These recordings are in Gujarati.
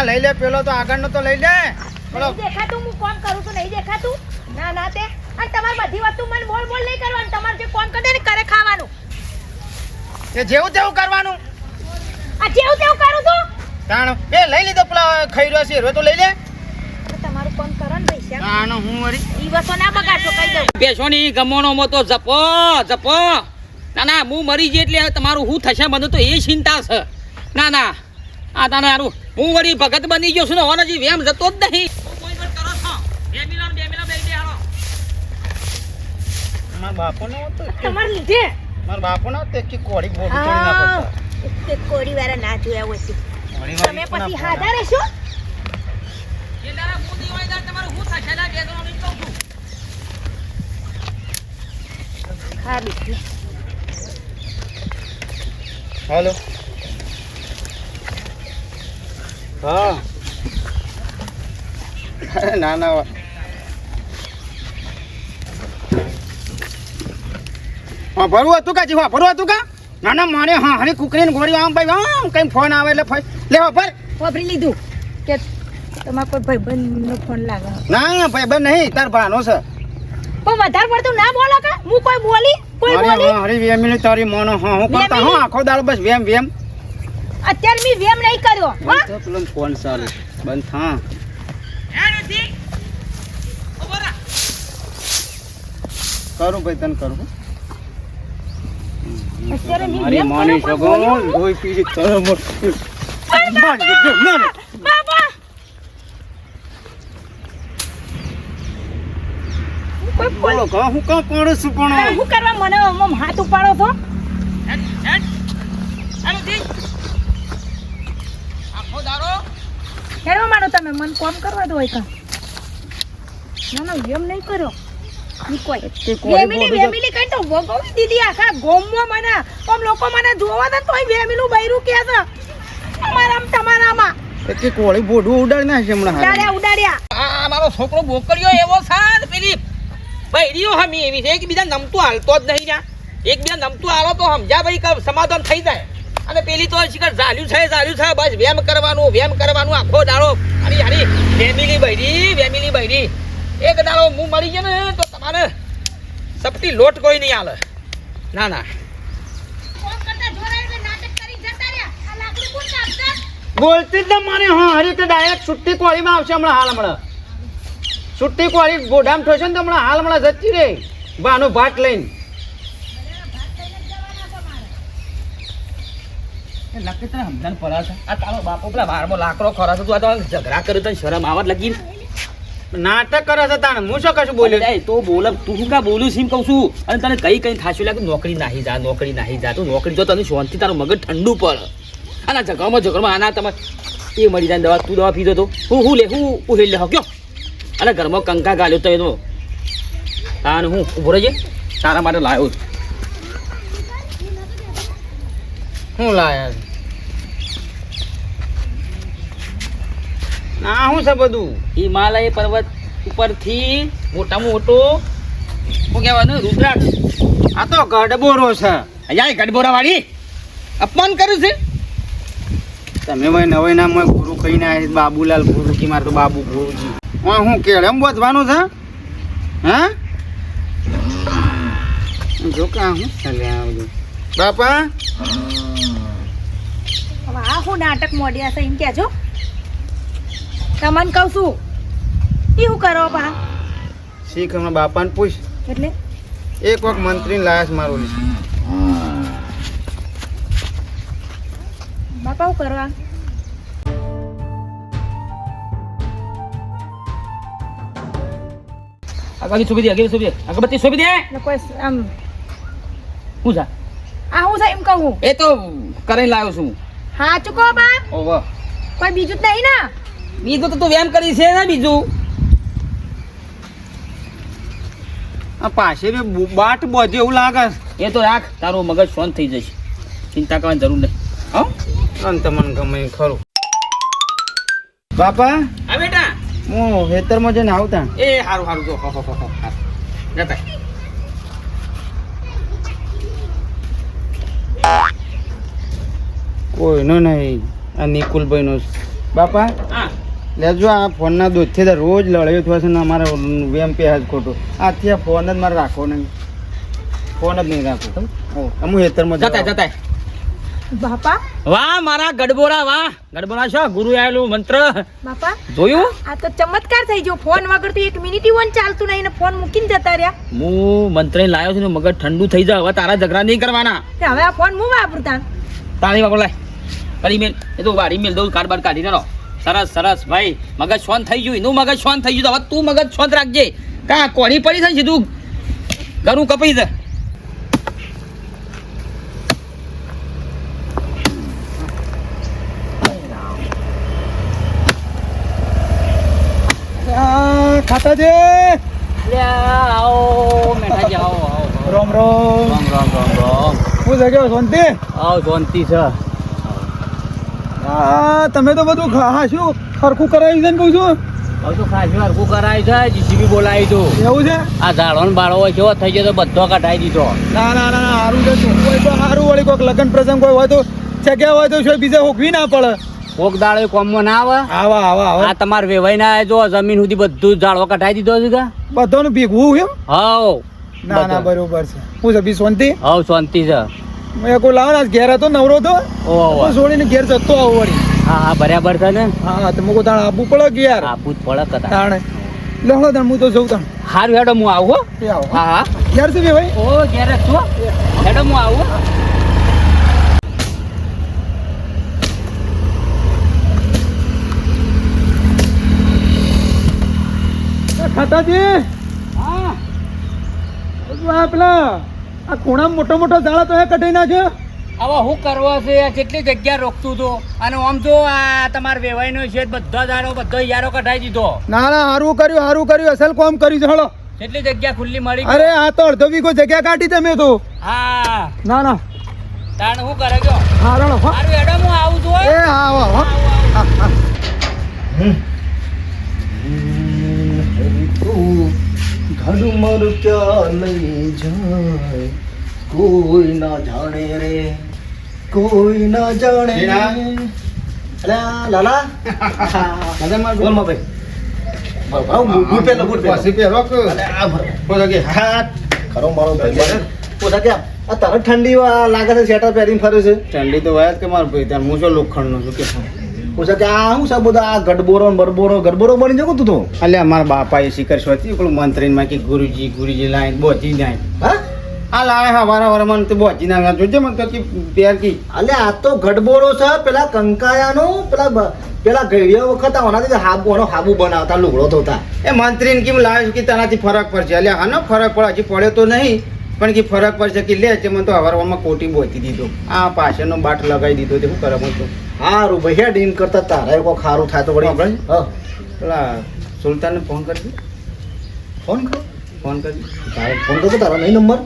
ના લઈ લે પેલો તો આગળનો તો લઈ લે. બોલો. દેખાતું હું કોમ કરું છું નહીં દેખાતું. ના ના તે. અને તમાર બધી વસ્તુ મને બોલ બોલ નહીં કરવાનું. તમાર જે કોમ કરે ને કરે ખાવાનું. એ જેવું તેવું કરવાનું. આ જેવું તેવું કરું છું? તાણ એ લઈ લીધો પેલા ખાઈ રહ્યો છે હવે તો લઈ લે. તમારું કોમ કરો ને પૈસા ના હું વરી ઈ વસો ના બગાડશો કહી દઉં. બેસોની મો તો જપો જપો. ના ના હું મરી જઈ એટલે તમારું શું થશે? મને તો એ ચિંતા છે. ના ના. આ તારે હારું. હું વળી ભગત બની ગયો છું ને હોવાના જે વેમ જતો જ નહીં. મારા બાપો નો હતો તમારે લીધે? મારા બાપો નો હતો કે કોડી બોડી તોડી ના પડતા તે કોરી વાળા ના જોયા હોય છે તમે પછી હાજર રહેશો હા લીધી હાલો. હા. અરે ના ના હા ભરવું હતું કા જીવા ભરવું હતું કા? ના ના મારે હા હરી કુકરીને ગોળી આમ ભાઈ આમ કઈ ફોન આવે એટલે ફોન લેવા ભર. વાપરી લીધું કે તમારે કોઈ ભાઈબંધનો ફોન લાગે. ના ભાઈ બન નહીં તાર ભાનો છે. પણ વધારે પડતું ના બોલો કે? હું કોઈ બોલી? કોઈ બોલી? હા હરી વેમિલી તારી મોનો હા હું કરતા હું આખો દાળ બસ વેમ વેમ. અત્યારે મેં વેમ નહીં કર્યો હા? તો પેલો ફોન ચાલુ. બંધ હા કરું ભાઈ તને કરું મારી માની. લોહી બાબા હું કોઈ બોલ- કા હું કા પડું છું પણ શું કરવા મને આમ હાથ ઉપાડો છો? હેડવા માંડો તમે મને કોમ કરવા દો હોય ના ના વેમ નહીં કર્યો ઈ કોઈ. તે કોળી વેમિલી બોલી જા- વેમિલી કઈ તો વગોવી દીધી આખા ગોમમાં મને. આમ લોકો મને જોવા દે તોય વેમિલું બૈરું કે છે. તમારામ. તમારામાં તે કોળી બોડું ઉડાડી નાખશે હમણાં ઉડાડ્યા ઉડાડ્યા. આ મારો છોકરો બોકડ્યો એવો છે ને પેલી બૈરીઓ હમી એવી છે. એકબીજા નમતું હાલતો જ નહીં જા. એકબીજા નમતું હાલો તો સમજા ભાઈ સમાધાન થઈ જાય. અને પેલી તો શિખર ઝાલ્યું છે ઝાલ્યું છે બસ વેમ કરવાનું વેમ કરવાનું આખો દાડો. અને હારી વેમિલી બૈરી વેમિલી બૈરી. એક દાડો હું મળી ગયો ને તો તમારે સપટી લોટ કોઈ નહીં હાલે ના ના. ફોન કરતા જોરાય એટલે નાટક કરી જતા રહ્યા. આ લાકડું કોણ કાપશે? બોલતી જ મને હા હરી તો ડાયરેક્ટ છુટ્ટી કોળીમાં આવશે હમણાં હાલ હમણાં. છુટ્ટી કોળી ગોડામ થશે ને તો હમણાં હાલ હમણાં જતી રે બાનો ભાટ લઈને. લખી તને આ તારો બાપો પેલા તું તો શરમ આવત લગી નાટક કરે છે તાણે, હું શું કશું બોલ્યો? બોલે તો બોલ તું શું બોલું સીમ કહું છું? અને તને કઈ કઈ થાશું લાગે? નોકરી નાહી જા, નોકરી નાહી જા, તું નોકરી જો, તને શાંતિ, તારું મગજ ઠંડુ પડે આના ઝઘડામાં ઝઘડામાં આના તમે એ મરી જાય દવા, તું દવા પીધો તો? હું હું લે, હું હું હેલ લે, હો, કયો? અને ઘરમાં કંકા ગાલ્યો તો એનો. તાને હું ઊભો રહેજે, તારા માટે લાવ્યો. શું લાયા ના શું છે બધું? હિમાલય પર્વત ઉપરથી મોટામાં મોટો શું કહેવાનું રુદ્રાક્ષ. આ તો ગડબોરો છે. અહીંયા ગડબોરા વાળી અપમાન કર્યું છે? તમે ભાઈ નવાઈ નામ ગુરુ કહીને આવ્યા બાબુલાલ ગુરુ કી મારે તો બાબુ ગુરુજી. હા હું કેળ એમ વધવાનું છે? હા? જો કે આ શું ચાલે આ બધું? બાપા? આ હું નાટક મોડ્યા છે એમ કહેજો. તમને કહું છું ઈ શું કરો પા શીખ હમણાં બાપાને પૂછ એટલે એક વખત મંત્રીને લાયા છે મારો બાપા શું કરવા આગળ સોંપી દે આગળ સોંપી દે અગરબત્તી સોંપી દે એટલે કોઈ આમ શું છે આ હું છે એમ કહું એ તો કરીને લાવ્યો છું હા ચૂકો બા ઓહો કોઈ બીજું જ નહીં ને બીજું તો તું વેમ કરી છે ને બીજું? આ પાસે બી બાટ બોજે એવું લાગે. એ તો રાખ તારું મગજ શાંત થઈ જશે. ચિંતા કરવાની જરૂર નહીં. હો? અને તમને ગમે ખરો. બાપા? હા બેટા. હું ખેતરમાં જઈને આવતા. એ હારું હારું જો. હો હો હો. જતા કોઈનો નહીં. આ નિકુલભાઈનો. બાપા? હા. લેજો આ ફોનના દૂધથી તો રોજ લડાઈ છે ને અમારે વેમ પે જ ખોટું. આથી આ ફોન જ મારે રાખવો નહીં. ફોન જ નહીં રાખો હો, અમુ હેતરમાં જતા જતા બાપા? વાહ મારા ગડબોરા વાહ. ગડબોરા છો? ગુરુ આવેલું મંત્ર. બાપા જોયું? આ તો ચમત્કાર થઈ ગયો. ફોન વગર તો એક મિનિટ વન ચાલતું નહીં ને ફોન મૂકીને જતા રહ્યા. હું મંત્ર લાવ્યો છું ને મગજ ઠંડુ થઈ જાય હવે તારા ઝઘડા નહીં કરવાના. હવે આ ફોન હું વાપરતા તારી બાપા લાય. કરી મેલ. એ તો વાડી મેલ દઉં કાર્ડ બાર કાઢી રહો. સરસ સરસ ભાઈ. મગજ શાંત થઈ ગયું. એનું મગજ શાંત થઈ ગયું હવે તું મગજ શાંત રાખજે. કા કોની પડી થઈ સીધું? ઘરું કપાઈ છે ખાતા છે રોમ રોમ. રામ રામ રામ રામ. હું જગ્યા શાંતિ? આવો શાંતિ છે. તમે તો બધું હાશું ખરખું કરાવી છે ને કહું છું હવે તો ખાસી હરકું કરાય છે જીસીબી બોલાવી તું એવું છે? આ ઝાડો ને બાળો હોય કેવો થઈ ગયો તો બધો કઢાઈ દીધો. ના ના ના ના, સારું છે શું તો સારું વળી કોઈક લગ્ન પ્રસંગ કોઈ હોય તો જગ્યા હોય તો શું બીજા હોકવી ના પડે. કોક કોમમાં ના આવે? આવા આવા આ તમારે વેવાઈ ના જો જમીન સુધી બધું ઝાડો કઢાઈ દીધો છે કે? બધાનું ભેગવું એમ? હાવ. ના ના બરોબર છે. હું છે બી શાંતિ? હાવ શાંતિ છે. મેં કોઈ લાવ ઘેર હતો નવરો તો છોડીને ઘેર જતો આવું વળી. હા હા બરાબર છે ને? હા તો મુકો તાણ આપવું પડે કે યાર? આપવું જ પડે કદાચ. તાણે. લહડો તાણ હું તો જઉં તાણ. હારું હેડો હું આવું હા. હા ઘેર છે ભાઈ? ઓ ઘેર જ હેડો હું આવું. ખાતાજી. હા. પેલા આ કુણામ મોટો મોટો ઝાડા તો એ કઢાઈ નાખ્યો હવે શું કરવો છે? આ કેટલી જગ્યા રોકતું તો અને આમ તો આ તમારા વેવાઈનો છે બધા ઝાડો બધો યારો કઢાઈ દીધો. ના ના સારું કર્યું સારું કર્યું. અસલ કોમ કર્યું છે હળો કેટલી જગ્યા ખુલ્લી મળી. અરે આ તો અડધો વીઘો જગ્યા કાઢી તમે તો. હા. ના ના. તાણ શું કરે ગયો હારણ હારું હેડો હું આવું છું એ હા હા. હા. હા, હા. ઘડમર ક્યાં લઈ જાય? કોઈ ના જાણે રે કોઈ ના જાણે અરે લાલા દાદા મજામાં બોલમાં ભાઈ. ભાવ, બૂટ પહેરલો, પછી પહેરો કે? બોલો હાથ ખરો મારો ભાઈ. પોતા કે આ ઠંડી લાગે છે સ્વેટર પહેરીને ફરે છે. ઠંડી તો વાય કે મારું ભાઈ? ત્યાં હું શું લોખંડનો છું કે પોતા કે આ શું છે બધા આ ગડબોરો બરબોરો ગડબોરો બની જવું તું તો. અલ્યા મારા બાપા એ શિખર સ્વતી પેલું મંત્રી માં કે ગુરુજી ગુરુજી લાઈન બોચી જાય હા? આ લાવે હા વારા વારા મને તો બોજી ના જોજે મને તો કે પેર કી. અલ્યા આ તો ગડબોરો છે પેલા કંકાયાનો પેલા પેલા ઘડિયા વખત આનાથી હાબુ આનો હાબુ બનાવતા લુગડો ધોતા. એ મંત્રીને કેમ લાવે કે તેનાથી ફરક પડશે? અલ્યા આનો ફરક પડે હજી પડ્યો તો નહીં પણ કે ફરક પડશે કે લે છે મને તો હવારમાં કોટી બોતી દીધો. આ પાછળનો બાટ લગાવી દીધો તે શું કરે મને તો હારું ભાઈ ડીમ કરતા તારા કોઈ ખારું થાય તો વળી આપણે? હા. પેલા સુલતાનને ફોન કરજો. ફોન કરો. ફોન કરજો. તારે ફોન કરજો તારો નહીં નંબર?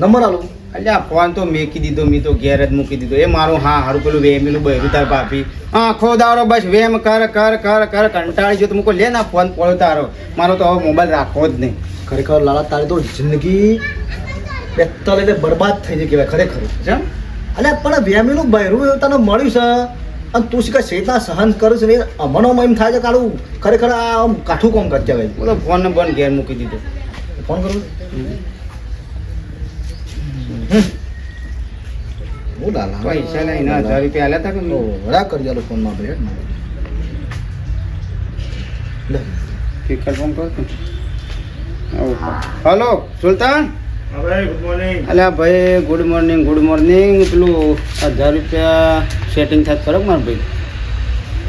નંબર આલો. અલ્યા ફોન તો મેકી દીધો મેં તો ઘેર જ મૂકી દીધો. એ મારું હા હારું પેલું વેમેલું બહેરું તાર પાપી આખો દારો બસ વેમ કર કર કર કર કંટાળી જો તો મૂકો. લે ના ફોન પડ્યો તારો. મારો તો હવે મોબાઈલ રાખવો જ નહીં. ખરેખર લાલા તારી તો જિંદગી બેતાલ એટલે બરબાદ થઈ જાય કહેવાય ખરેખર. જમ અલ્યા પણ વેમીનું બહેરું તને મળ્યું છે? અને તું શીખા શેતા સહન કરું છે ને અમણોમાં એમ થાય છે કાળું ખરેખર આ આમ કાઠું કોમ કરતા ભાઈ બોલો ફોન ને બંધ ઘેર મૂકી દીધો. ફોન કરું હું લાલા પૈસા લઈને હજાર રૂપિયા આલ્યા તા કે વડા કરી દેલો ફોનમાં ભાઈ હેડ સ્પીકર ફોન કરો હલો સુલતાન? અલ્યા ભાઈ ગુડ મોર્નિંગ ગુડ મોર્નિંગ પેલું હજાર રૂપિયા સેટિંગ થાય ખરો મારા ભાઈ?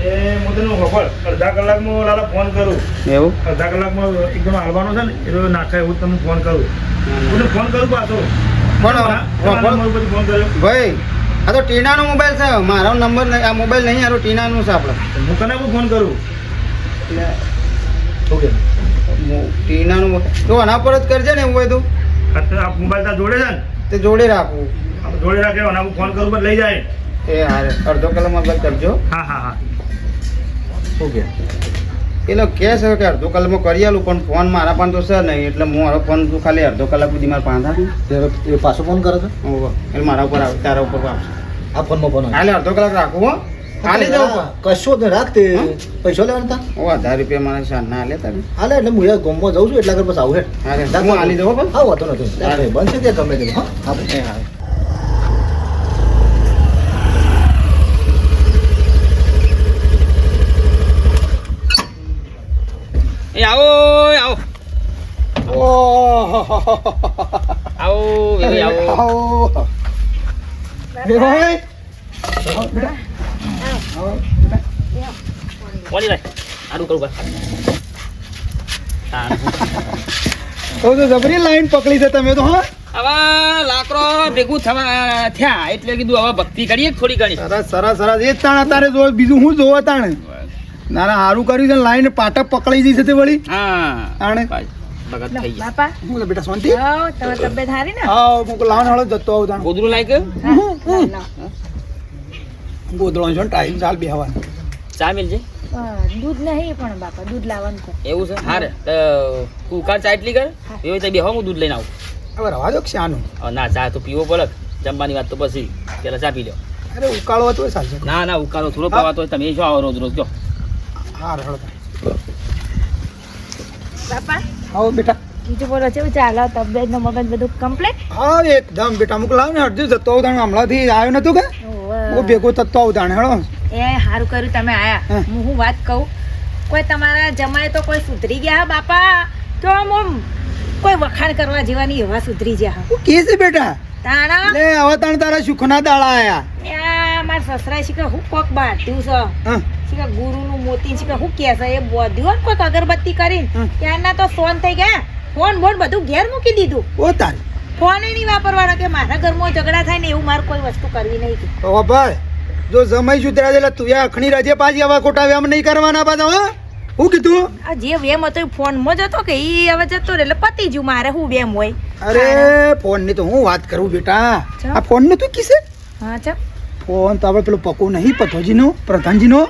એ હું તને ખબર અડધા કલાકમાં લાલા ફોન કરું. એવું? અડધા કલાકમાં એકદમ હાલવાનો છે ને એટલે નાખે એવું તમને ફોન કરું. હું. ફોન કરું પાછો. પણ ભાઈ આ તો ટીનાનો મોબાઈલ છે. મારો નંબર નહીં આ મોબાઈલ નહીં આરો ટીનાનું છે આપણે હું કને ફોન કરું. એટલે ઓકે. ટીનાનું તો આના પર જ કરજે ને એવું હોય તો આ આ મોબાઈલ તા જોડે છે ને? તે જોડે રાખવું જોડે રાખે અને હું ફોન કરું પણ લઈ જાય. એ હારે અડધો કલાકમાં બંધ કરજો. હા હા હા. ઓકે. એટલે કહે છે કે અડધો કલાકમાં કરી આલું પણ ફોન મારા પણ તો છે નહીં એટલે હું મારો ફોન તું ખાલી અડધો કલાક સુધી મારા પાંધા એ પાછો ફોન કરે છે? એટલે મારા ઉપર આવે તારા ઉપર આવશે આ ફોનમાં ફોન હાલે અડધો કલાક રાખું હો. હાલી દઉં પણ. કશો જ નહીં, રાખ તે હમ? પૈસા લેવાના તા ઓ હજાર રૂપિયા મને શાન ના લે તારે હાલે એટલે હું યાર ગામમાં જાઉં છું એટલા કર પછી આવું હેડ હાલે, હું હાલી દઉં પણ હા વાંધો નથી હાલે. બનશે ત્યાં ગમે તે હા હા એ હા એ આવો આવો ઓહો આવો વેવાઈ આવો વેવાઈ બોલી ભાઈ આડું કરું બસ તો જબરી લાઈન પકડી છે તમે તો હા. હવે લાકડો ભેગું થવા થયા એટલે કીધું હવે ભક્તિ કરીએ થોડી ઘણી? સરસ સરસ સરસ. એ જ તાણ અત્યારે જો બીજું હું જોવા તાણે? ના ના સારું કર્યું છે લાઈન પાટક પકડાઈ જઈ છે તે વળી. હા. તાણે? બસ, ભગત થઈ ગયા. બાપા. હું બેટા શાંતિ? હો તબિયત સારી ને? હા હું લાવણ હળો જતો આવું તાણ. ગોદરું લાયક લાવ. છે ટાઈમ ચાલ બેહવાનું. ચા મિલજે. દૂધ નહીં પણ બાપા દૂધ લાવવાનું એવું છે? હારે તો કુકર ચા એટલી કર? એવી રીતે બેહો હું દૂધ લઈને આવું. હવે રવા દો શાનું? ના ચા તો પીવો પડક જમવાની વાત તો પછી. પેલા ચા પી લો અરે ઉકાળો હતો એ ચાલશે. ના ના ઉકાળો થોડો પવાતો હોય. તમે જો આવો રોજ રોજ જો. હા હળો બાપા આવો બેટા. બીજું બોલો છે ચાલો? તબિયત નો મગજ બધું કમ્પ્લીટ હા એકદમ બેટા. અમુક લાવ ને અડધું જતો હમણાંથી આવ્યો નતું કે. હું ભેગો થતો આવું તાણ હેડો એ સારું કર્યું તમે આયા. હું. હું વાત કહું. કોઈ તમારા જમાય તો કોઈ સુધરી ગયા બાપા? તો આમ કોઈ વખાણ કરવા જેવાની એવા સુધરી ગયા હા. કે છે બેટા? તાણા? લે હવે તાણ તારા સુખના દાડા આયા. મારા સસરા કે હું કોક બાટ્યું છે. શીખે ગુરુનું મોતી કે હું કે છે એ બોધ્યું કોઈક અગરબત્તી કરીને. ત્યારના તો સોન થઈ ગયા. ફોન બોન બધું ઘેર મૂકી દીધું. ઓ તારી. ફોન નહીં વાપરવાનો કે મારા ઘરમાં ઝઘડા થાય ને એવું મારે કોઈ વસ્તુ કરવી નહીં ઓ ભાઈ જો સમય જુદરા એટલે તું અખણી રજે પાછી આવા ખોટા વ્યામ નહીં કરવાના પાછા હો? હું કીધું? આ જે વેમ હતો એ ફોનમાં જ હતો કે ઈ હવે જતો એટલે પતી જ્યું મારે હું વેમ હોય? અરે ફોનની તો હું વાત કરું બેટા. આ ફોનનું તું કિસે? હા ચા ફોન તો આપણે પેલો પકો નહીં પથોજી નો પ્રધાનજી નો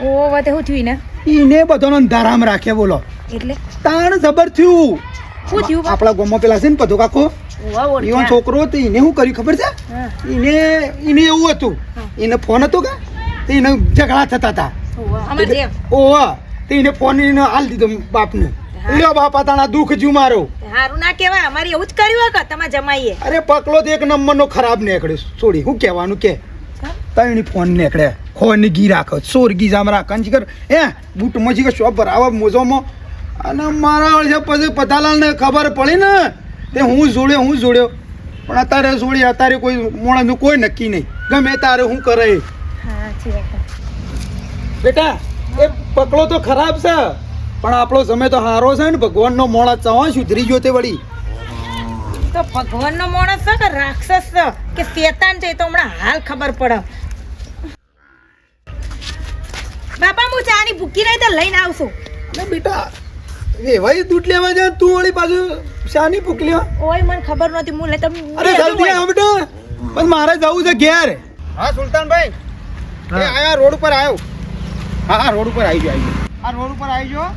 ઓ વતે હું થયું ને? ઈને બધાનો અંધારામ રાખે બોલો. એટલે? તાણ જબર થયું. શું થયું? આપણા ગામમાં પેલા છે ને પધો કાકો. ઈવન છોકરો હતો એને શું કર્યું ખબર છે? એને એને એવું હતું. એને ફોન હતો કે? તો એને ઝઘડા થતા હતા. ઓવા. તો એને ફોન એને હાલ દીધો બાપને. લ્યો બાપા તાણા દુઃખ જુ મારો. હારું ના કહેવાય અમારે એવું જ કર્યું કે તમારા જમાઈએ. અરે પકલો તો એક નંબરનો ખરાબ નીકળ્યો. છોડી શું કહેવાનું કે? તણી ફોન નીકળે. ખોની ઘી રાખો. સોર ઘી જામ રાખો. ને જીગર હે બૂટ મજી કે શોપ પર આવા મોજોમાં. અને મારા પછી પછી પતાલાલને ખબર પડી ને તે હું જોડ્યો હું જોડ્યો. પણ અત્યારે જોડી અત્યારે કોઈ મોણાનું કોઈ નક્કી નહીં. ગમે તારે હું કરે. બેટા એ પકડો તો ખરાબ છે. પણ આપણો સમય તો સારો છે ને ભગવાનનો મોણા ચવા સુધરી ગયો તે વળી. તો ભગવાનનો માણસ છે કે રાક્ષસ છે? કે શેતાન છે તો હમણાં હાલ ખબર પડે. બાપા હું ચાની ભૂકી રહી તો લઈને આવશું બેટા વેવાઈ દૂધ લેવા જા તું વળી પાછું શાની ભૂખ લેવા ઓય મને ખબર નહોતી હું લે તમે અરે જલ્દી આવ બેટા. બસ મારે જવું છે ઘેર. હા સુલતાનભાઈ. એ આયા રોડ ઉપર આવ્યો હા હા રોડ ઉપર આવી ગયો આવી ગયો. આ રોડ ઉપર આવી ગયો.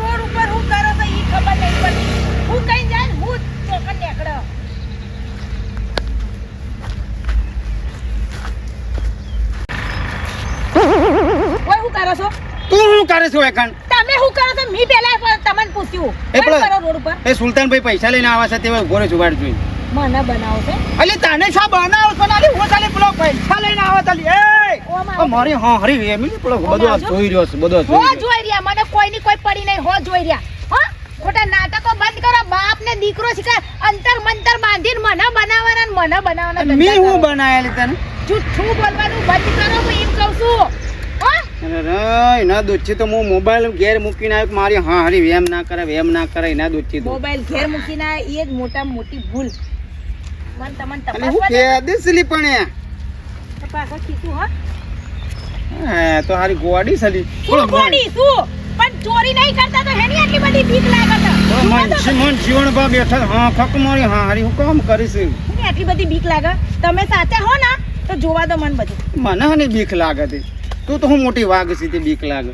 રોડ ઉપર હું કરો તો ઈ ખબર નહીં પડતી. હું કઈ જાય હું ચોકડ નીકળ્યો હું કરો છો? તું શું કરે છો એકણ તમે શું કરો છો? મી પહેલા તમને પૂછ્યું. એ શું કરો રોડ ઉપર. એ સુલતાનભાઈ પૈસા લઈને આવા છે તે ઘોરે જુગાડ જોઈ મને બનાવો છે? અલી તને શું બનાવો છો? નાલી હું ચાલે પેલો પૈસા લઈને આવા તાલી એ ઓ મારી. હા હરી એમ પેલો બધો જોઈ રહ્યો છે બધો હો જોઈ રહ્યા. મને કોઈની કોઈ પડી નહીં હો જોઈ રહ્યા. હો? ખોટા નાટકો બંધ કરો બાપ ને દીકરો શીખા અંતર મંતર બાંધીને મને બનાવવાના મને બનાવવાના મી હું. બનાયેલી તને? જૂઠું બોલવાનું બંધ કરો હું એમ કહું છું. એના દોસ્તી તો હું મોબાઈલ ઘેર મૂકીને આવ્યો મારી હા હરી વેમ ના કરે વેમ ના કરે એના દોસ્તી તો. મોબાઈલ ઘેર મૂકીને એ જ મોટા મોટી ભૂલ. મન તમને તપાસવા પણ એ. તપાસવા કીધું હા. હા, તો હારી ગોડી સલી. શું કોની શું? પણ ચોરી નહીં કરતા તો હેની આટલી બધી બીક લાગે મન મન જીવન બા બેઠા હા ખક મારી હા હારી હું કામ કરીશ આટલી બધી બીક લાગે? તમે સાચા હો ને તો જોવા દો મન બધું. મને હની બીક લાગે તે. તું તો હું મોટી વાઘ છે તે બીક લાગે.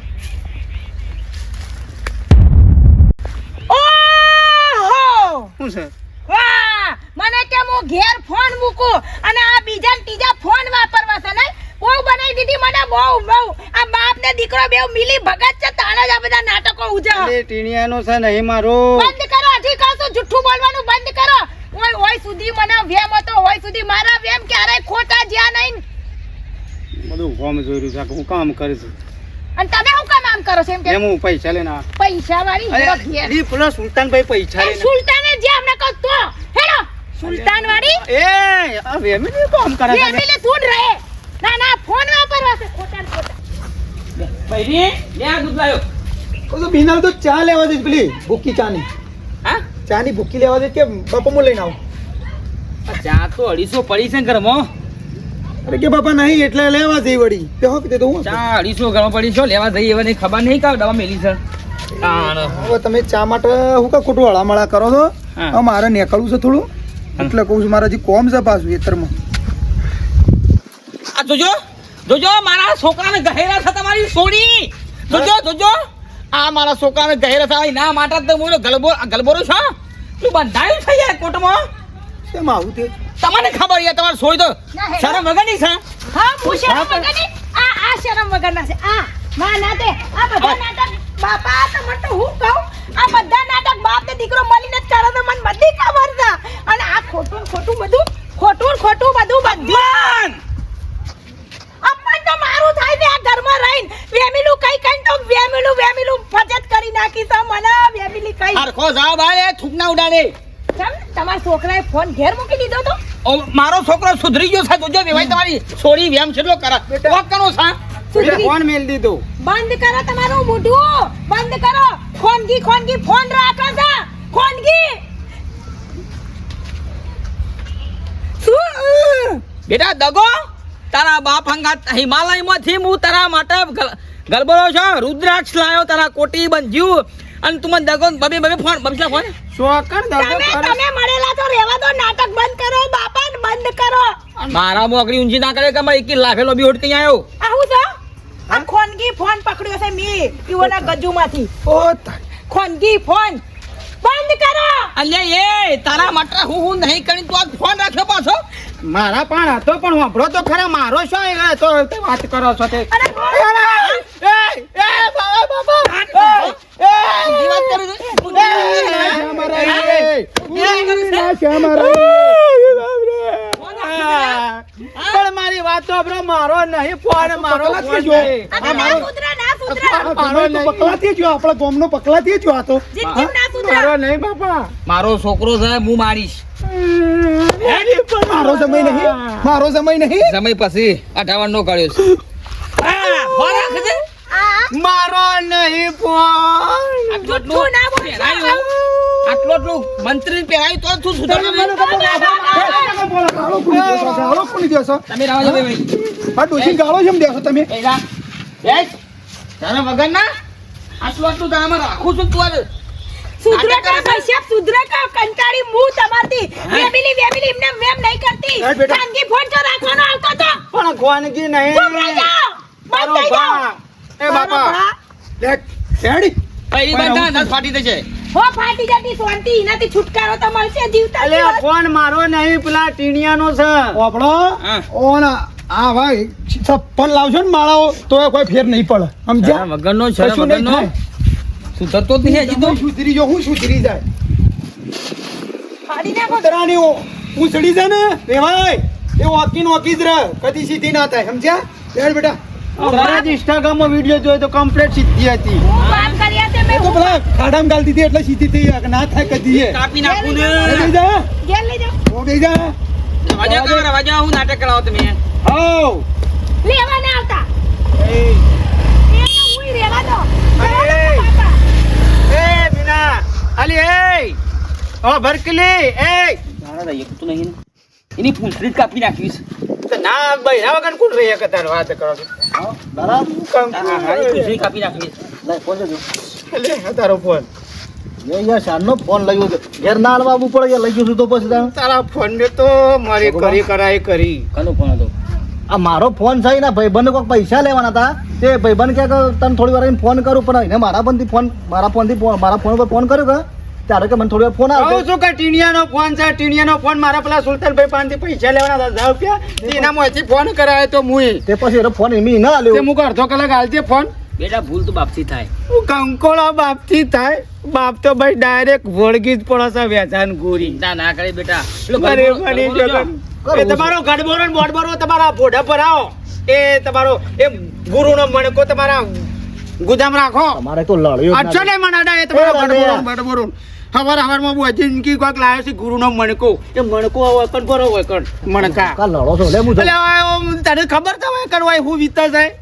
શું છે? વાહ! મને કે હું ઘેર ફોન મૂકું? અને આ બીજા ત્રીજા ફોન વાપરવા છે ને બહુ બનાવી દીધી મને બહુ બહુ. આ બાપ ને દીકરો બેવ મિલી ભગત છે તાણે જ આ બધા નાટકો ઉજા એ ટીણિયાનો છે નહીં મારો. બંધ કરો હજી કહું છું જુઠ્ઠું બોલવાનું બંધ કરો ઓય ઓય સુધી મને વેમ હતો ઓય સુધી મારા વેમ ક્યારેય ખોટા જ્યાં નહીં બધું ફોર્મ જોયું છે. હું કામ કરીશ અને તમે શું કામ આમ કરો છો? એમ કે એમ હું પૈસા લઈને પૈસા વાળી ઈ પેલા સુલતાનભાઈ પૈસા લઈને સુલતાને જે હમણાં કહો તો હેલો સુલતાન વાળી એ હવે એમ ને કામ કરે છે. વેમીલે તું રહે. ના ના ફોન વાપરવા છે ખોટા ખોટા. ભાઈ લે આ દૂધ લાયો તો બિનાલ તો ચા લેવા દે પેલી ભૂકી ચાની. હા? ચાની ભૂકી લેવા દે કે બાપા મો લઈને આવું? આ ચા તો અઢીસો પડી છે ઘરમાં અરે કે બાપા નહીં એટલે લેવા જઈ વળી. તે હો કીધું હું ચા અઢીસો ઘરમાં પડી છો લેવા એવાની ખબર નહીં કાં દવા મેલી છે. હવે તમે ચા માટે હું કા ખોટું હળામળા કરો છો? હવે મારે નીકળવું છે થોડું. એટલે કહું છું મારા હજી કોમ છે પાછું ખેતરમાં. આ જોજો જોજો મારા છોકરાને ગહેરા છે તમારી સોડી. જોજો જોજો. આ મારા છોકરાને ગહેરા છે ના માટે તો હું ગલબો ગલબોરો છો તું બંધાયું છે યાર કોટમાં? કેમ આવું તે? તમને ખબર છે તમારે સોય તો ના. શરમ વગરની છે? હા હું શરમ વગરની? આ આ શરમ વગરના છે. આ માં નાતે આ બધા નાટક બાપા તમને તો હું કહું આ બધા નાટક બાપ ને દીકરો મળીને જ કરે તો મને બધી ખબર છે. અને આ ખોટું ખોટું બધું ખોટું ખોટું બધું બધું. અપમાન! તો મારું થાય છે આ ઘરમાં રહીને. વેમીલું કઈ કઈ તો વેમીલું વેમીલું ફજત કરી નાખી તો મને વેમીલી કઈ. હરખો જાવ ભાઈ થૂકના ઉડાડે. તમારા છોકરાએ ફોન ઘેર મૂકી દીધો તો? મારો છોકરો સુધરી ગયો સાહેબ. જો વેવાઈ તમારી સોડી વ્યામ છેલ્લો કરા. વોક કરો સા ફોન મેલ દીધો. બંધ કરો તમારું મોઢું. બંધ કરો. ખોનગી ખોનગી ફોન રાખો છો ખોનગી. શું? બેટા દગો. તારા બાપ હંગાત હિમાલયમાંથી હું તારા માટે ગલબરો છો. રુદ્રાક્ષ લાયો તારા કોટી બંધ્યું અને તું મને દગો બબે બબે ફોન બબસલા ફોન? શોકર તમે મળેલા તો રેવા દો નાટક બંધ કરો બાપા ને બંધ કરો. મારા મોકરી ઊંચી ના કરે કે મારે એક લાફેલો બી હોટ કઈ આવ્યો આવું છો? આ ખોનગી ફોન પકડ્યો છે મી ઈવોના ગજુમાંથી. ઓ તારી. ખોનગી ફોન. બંધ કરો. અલ્યા એ તારા માટે હું હું નહીં કરી તું આ ફોન રાખ્યો પાછો? મારા પણ હતો પણ વાપરો તો ખરા મારો શું એ તો વાત કરો છો તે? અરે એ, એ, બાબા, પણ મારી વાત તો આપણો મારો નહીં ફોન મારો મારો નહીં. પકલાતી જો આપણા ગામનો પકલાતી જો આ તો. જિંદગી ના સુધરે મારો નહીં બાપા. મારો છોકરો છે હું મારીશ. મારો સમય નહીં. મારો સમય નહીં? સમય પછી અઠાવન નો કાઢ્યો છે. મારો નહીં ફોન. આટલું આટલું ના બોલશો. પહેરાયું. આટલું આટલું મંત્રી પહેરાયું તો તું સુધારવા નહીં. ગાળો કોની દેશો તમે રાવા જાઓ ભાઈ. આ ડોશી ગાળો જેમ દેશો તમે. પૈસા બેસ તારા વગર ના આટલું આટલું તારામાં રાખું છું તું આજે સુધરે કા પૈસા સુધરે કા કંટાળી હું તમારથી. વેબીલી વેબીલી એમને વેમ નહીં કરતી. ખાનગી ફોન તો રાખવાનો આવતો તો. પણ ખોનગી નહીં. બંધ થઈ જાઓ. એ બાપા. દેખ શેડી પહેલી બંધા નસ ફાટી જશે હો ફાટી જતી શાંતિ એનાથી છુટકારો તો મળશે જીવતા અલે ફોન મારો નહીં પેલા ટીણિયાનો છે. ઓપડો ઓના આ ભાઈ છપ્પન લાવશો ને માળાઓ તો કોઈ ફેર નહીં પડે. સમજ્યા? વગર વગરનો છે વગરનો. સુધરતો જ નહીં હજી તો. સુધરી જો હું સુધરી જાય. ફાડી નાખો. ઓ- પૂંછડી છે ને? એ ભાઈ એ ઓકી નોકી જ રહે. કદી સીધી ના થાય સમજ્યા? લેડ બેટા. મારા જ ઇન્સ્ટાગ્રામમાં વીડિયો જોયો તો કમ્પ્લીટ સીધી હતી. હું વાત કરી હતી મેં તો પેલા ખાડામાં ગાલ દીધી એટલે સીધી થઈ ના થાય કદી એ. કાપી નાખું ને. લઈ જા ઘેર લઈ ઓ જા કરો રવાજા. હું નાટક કરાવો તમે. હાઉ લેવા ના આવતા. એ. એને હુંય દો. એ. મીના. અલી એ. ઓ ભરકલી એ. મારા એક તો નહીં ને. એની જ કાપી નાખી છે ભાઈ ના વગર કોણ રહી શકે તાર વાત કરો? હા, કાપી નાખી છે તારો ફોન. યાર શાનનો ફોન લઈ ગયો ઘેર ના હાલવા આવવું પડે લઈ ગયો છું તો પછી તારે. ફોન ને તો મારી કરી કરાય કરી. કનો ફોન હતો? આ મારો ફોન છે ને ભાઈબંધ કોઈ પૈસા લેવાના હતા. તે ભાઈબંધ કહે કે તને થોડી વાર ફોન કરું પણ એને મારા ફોનથી ફોન મારા ફોનથી ફોન- મારા ફોન પર ફોન કર્યો કે? ત્યારે કે મને થોડી વાર ફોન આવ્યો શું કે ટીનિયાનો ફોન છે ટીનિયાનો ફોન મારા પેલા સુલતાનભાઈ પાસેથી પૈસા લેવાના હતા હજાર રૂપિયા. એનામાંથી ફોન કરાયો તો મુએ. તે પછી એનો ફોન એમી ના તે આલ્યો મુક અડધો કલાક હાલજે ફોન બેટા ભૂલ તો બાપથી થાય. હું કંકોળા બાપથી થાય. બાપ તો ભાઈ ડાયરેક્ટ વળગી જ પડે છે વેચાન ગોરી. ના ના કરે બેટા. એ તમારો ગડબોરો ને બોડબોરો તમારા ફોડા પર આવો. એ તમારો એ ગુરુનો મણકો તમારા ગુદામ રાખો. તમારે તો લડ્યો જ ને મને એ તમારો ગડબોરો બડબોરો હવાર હવારમાં બહુ જિંદગી કોક લાવ્યો છે ગુરુનો મણકો. એ મણકો હોય કણ બરો હોય કણ મણકા. કા લડો છો લે આમ તને ખબર તો હોય કણ હોય હું વિતર જાય?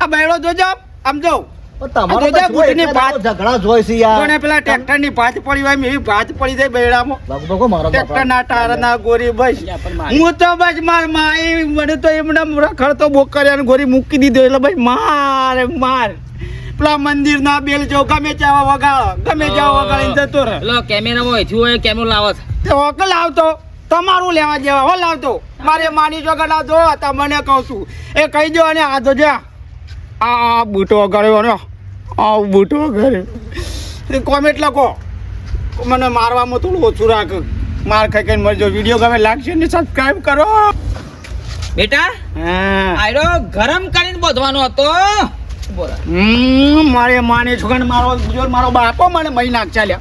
આ બેડો જોજો આમ જો. ઝઘડા જોઈ છે યાર. પેલા ટ્રેક્ટરની ભાત પડી હોય એવી ભાત પડી જાય બેડામાં ટ્રેક્ટર ના ટાર ના ગોરી બસ. હું તો બસ માર માઈ મને તો એમને રખડતો બોકરિયા ગોરી મૂકી દીધો. એટલે ભાઈ માર માર. પેલા મંદિર ના બેલ જો ગમે ત્યાં વગાડો ગમે ત્યાં વગાડીને જતો રહે. પેલો હોય થયું હોય કેમેરો લાવો. તે હોક લાવતો તમારું લેવા જેવા હો લાવતો. મારે માની જોગડા જો હતા મને કહું છું. એ કહી દો અને આ તો જા. આ બૂટો વગાડ્યો ને. આ બૂટો વગાડ્યો. કોમેન્ટ લખો. મને મારવામાં થોડું ઓછું રાખ. માર ખાઈ કઈ મરજો વીડિયો ગમે લાગશે ને સબસ્ક્રાઈબ કરો. બેટા આયરો ગરમ કરીને બોધવાનો હતો. મારે માને છોકરાને મારો મારો બાપો મને મહી નાખ ચાલ્યા.